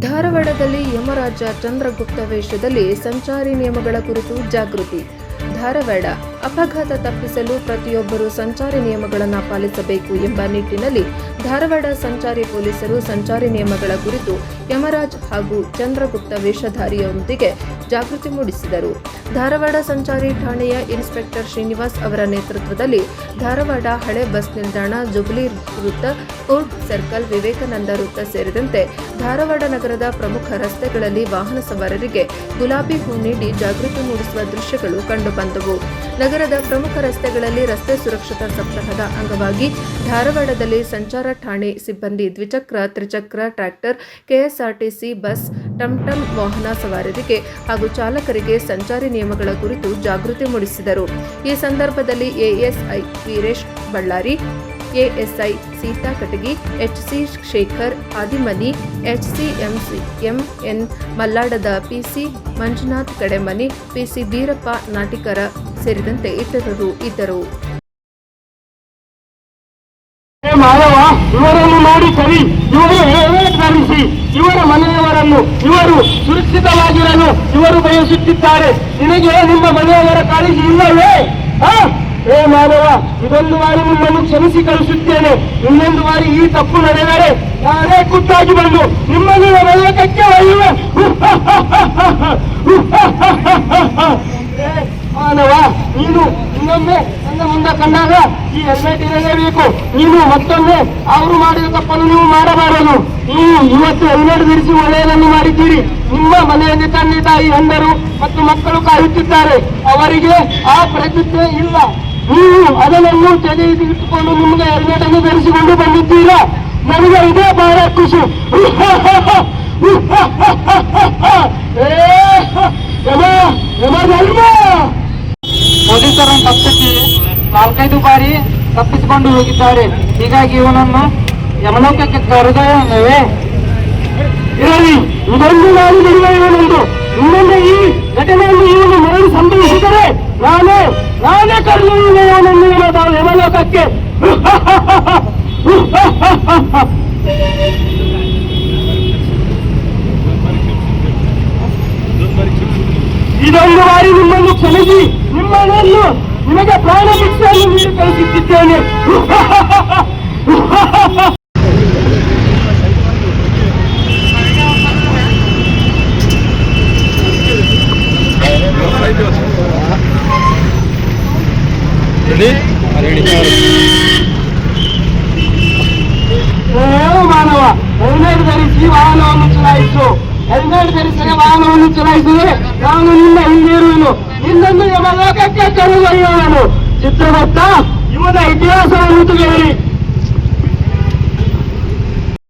ಧಾರವಾಡದಲ್ಲಿ ಯಮರಾಜ ಚಂದ್ರಗುಪ್ತ ವೇಷದಲ್ಲಿ ಸಂಚಾರಿ ನಿಯಮಗಳ ಕುರಿತು ಜಾಗೃತಿ. ಧಾರವಾಡ ಅಪಘಾತ ತಪ್ಪಿಸಲು ಪ್ರತಿಯೊಬ್ಬರು ಸಂಚಾರಿ ನಿಯಮಗಳನ್ನು ಪಾಲಿಸಬೇಕು ಎಂಬ ನಿಟ್ಟಿನಲ್ಲಿ ಧಾರವಾಡ ಸಂಚಾರಿ ಪೊಲೀಸರು ಸಂಚಾರಿ ನಿಯಮಗಳ ಕುರಿತು ಯಮರಾಜ್ ಹಾಗೂ ಚಂದ್ರಗುಪ್ತ ವೇಷಧಾರಿಯೊಂದಿಗೆ ಜಾಗೃತಿ ಮೂಡಿಸಿದರು. ಧಾರವಾಡ ಸಂಚಾರಿ ಠಾಣೆಯ ಇನ್ಸ್ಪೆಕ್ಟರ್ ಶ್ರೀನಿವಾಸ್ ಅವರ ನೇತೃತ್ವದಲ್ಲಿ ಧಾರವಾಡ ಹಳೆ ಬಸ್ ನಿಲ್ದಾಣ ಜುಬ್ಲಿ ವೃತ್ತ ಕೋರ್ಟ್ ಸರ್ಕಲ್ ವಿವೇಕಾನಂದ ವೃತ್ತ ಸೇರಿದಂತೆ ಧಾರವಾಡ ನಗರದ ಪ್ರಮುಖ ರಸ್ತೆಗಳಲ್ಲಿ ವಾಹನ ಸವಾರರಿಗೆ ಗುಲಾಬಿ ಹೂ ನೀಡಿ ಜಾಗೃತಿ ಮೂಡಿಸುವ ದೃಶ್ಯಗಳು ಕಂಡುಬಂದವು. ನಗರದ ಪ್ರಮುಖ ರಸ್ತೆಗಳಲ್ಲಿ ರಸ್ತೆ ಸುರಕ್ಷತಾ ಸಪ್ತಾಹದ ಅಂಗವಾಗಿ ಧಾರವಾಡದಲ್ಲಿ ಸಂಚಾರ ಠಾಣೆ ಸಿಬ್ಬಂದಿ ದ್ವಿಚಕ್ರ, ತ್ರಿಚಕ್ರ ಟ್ರ್ಯಾಕ್ಟರ್, ಕೆಎಸ್ಆರ್ಟಿಸಿ ಬಸ್ ಟಂಟಂ ವಾಹನ ಸವಾರರಿಗೆ ಹಾಗೂ ಚಾಲಕರಿಗೆ ಸಂಚಾರಿ ನಿಯಮಗಳ ಕುರಿತು ಜಾಗೃತಿ ಮೂಡಿಸಿದರು. ಈ ಸಂದರ್ಭದಲ್ಲಿ ASI Veeresh Ballari, ASI Seetha Katagi, HC Shekhar Adimani HCMC MN Malladada PC Manjunath Kademani, PC Beerappa Natikara ಸೇರಿದಂತೆ ಇತರರು ಇದ್ದರು. ಮಾನವ ಇವರನ್ನು ನೋಡಿ ಕವಿ ಇವರು ಧರಿಸಿ ಇವರ ಮನೆಯವರನ್ನು, ಇವರು ಸುರಕ್ಷಿತವಾಗಿರಲು ಇವರು ಬಯಸುತ್ತಿದ್ದಾರೆ. ನಿನಗೆ ನಿಮ್ಮ ಮನೆಯವರ ಕಾಳಜಿ ಇಲ್ಲವೇ? ಹೇ? ಮಾನವ ಇದೊಂದು ಬಾರಿ ನಿಮ್ಮನ್ನು ಕ್ಷಮಿಸಿ ಕಳಿಸುತ್ತೇನೆ. ಇನ್ನೊಂದು ಬಾರಿ ಈ ತಪ್ಪು ನಡೆದರೆ ನಾನೇ ಖುದ್ದಾಗಿ ಬಂದು ನಿಮ್ಮನ್ನು ಮನೆಯಕ್ಕೆ ಒಯ್ಯುವೆ ಹೇ ಮಾನವ ನೀನು ಇನ್ನೊಮ್ಮೆ ನನ್ನ ಮುಂದೆ ಕಂಡಾಗ ಈ ಹೆಲ್ಮೆಟ್ ಇರಲೇಬೇಕು ನೀನು ಮತ್ತೊಮ್ಮೆ ಅವರು ಮಾಡಿದ ತಪ್ಪನ್ನು ನೀವು ಮಾಡಬಾರದು ನೀವು ಇವತ್ತು ಹೆಲ್ಮೆಟ್ ಧರಿಸಿ ಒಳ್ಳೆಯದನ್ನು ಮಾಡಿದ್ದೀರಿ ನಿಮ್ಮ ಮನೆಯಲ್ಲಿ ತಂದೆ ತಾಯಿ ಹೆಂಡರು ಮತ್ತು ಮಕ್ಕಳು ಕಾಯುತ್ತಿದ್ದಾರೆ ಅವರಿಗೆ ಆ ಪ್ರತಿಜ್ಞೆ ಇಲ್ಲ ನೀವು ಅದನ್ನು ತೆಗೆದು ಇಟ್ಟುಕೊಂಡು ನಿಮಗೆ ಹೆಲ್ಮೆಟ್ ಅನ್ನು ಧರಿಸಿಕೊಂಡು ಬಂದಿದ್ದೀರಾ ನನಗೆ ಇದೇ ಬಹಳ ಖುಷಿ ಧರ್ಮ ಪೊಲೀಸರನ್ನು ತಪ್ಪಿಸಿ ನಾಲ್ಕೈದು ಬಾರಿ ತಪ್ಪಿಸಿಕೊಂಡು ಹೋಗಿದ್ದಾರೆ. ಹೀಗಾಗಿ ಇವನನ್ನು ಯಮಲೋಕಕ್ಕೆ ಕರೆದೇವೆ ಇರಲಿ. ಇದೊಂದು ನಾನು ನಿರ್ವಹಣೆಯೊಂದು ಇನ್ನೊಂದು ಈ ಘಟನೆಯಲ್ಲಿ ಇವನು ಮರಳಿ ಸಂಭವಿಸಿದರೆ ನಾನೇ ನಾನೇ ಕರೆದೊಯ್ಯುವೆ ಅವನನ್ನು ಇವನ ಯಮಲೋಕಕ್ಕೆ. ಇದೊಂದು ಬಾರಿ ನಿಮ್ಮನ್ನು ಕ್ಷಮಿಸಿ. ನಿಮ್ಮನ್ನು ನಿಮಗೆ ಪ್ರಾಣ ಶಿಕ್ಷೆಯನ್ನು ನೀಡಿ ಕಳಿಸುತ್ತಿದ್ದೇನೆ. ಮಾನವ ಹೆಲ್ಮೆಟ್ ಧರಿಸಿ ವಾಹನವನ್ನು ಚಲಾಯಿಸು. ಹೆಲ್ಮೆಟ್ ಧರಿಸಿದರೆ ವಾಹನವನ್ನು ಚಲಾಯಿಸಿದರೆ ನಾನು ನಿನ್ನ ಹಿಂದಿರುವೆನು ನಿನ್ನನ್ನು ಯಮಲೋಕಕ್ಕೆ ಕರೆದೊಯ್ಯುವನು ಚಿತ್ರವತ್ತ ಇವನ ಇತಿಹಾಸವನ್ನು ತಿಳಿಯಿರಿ.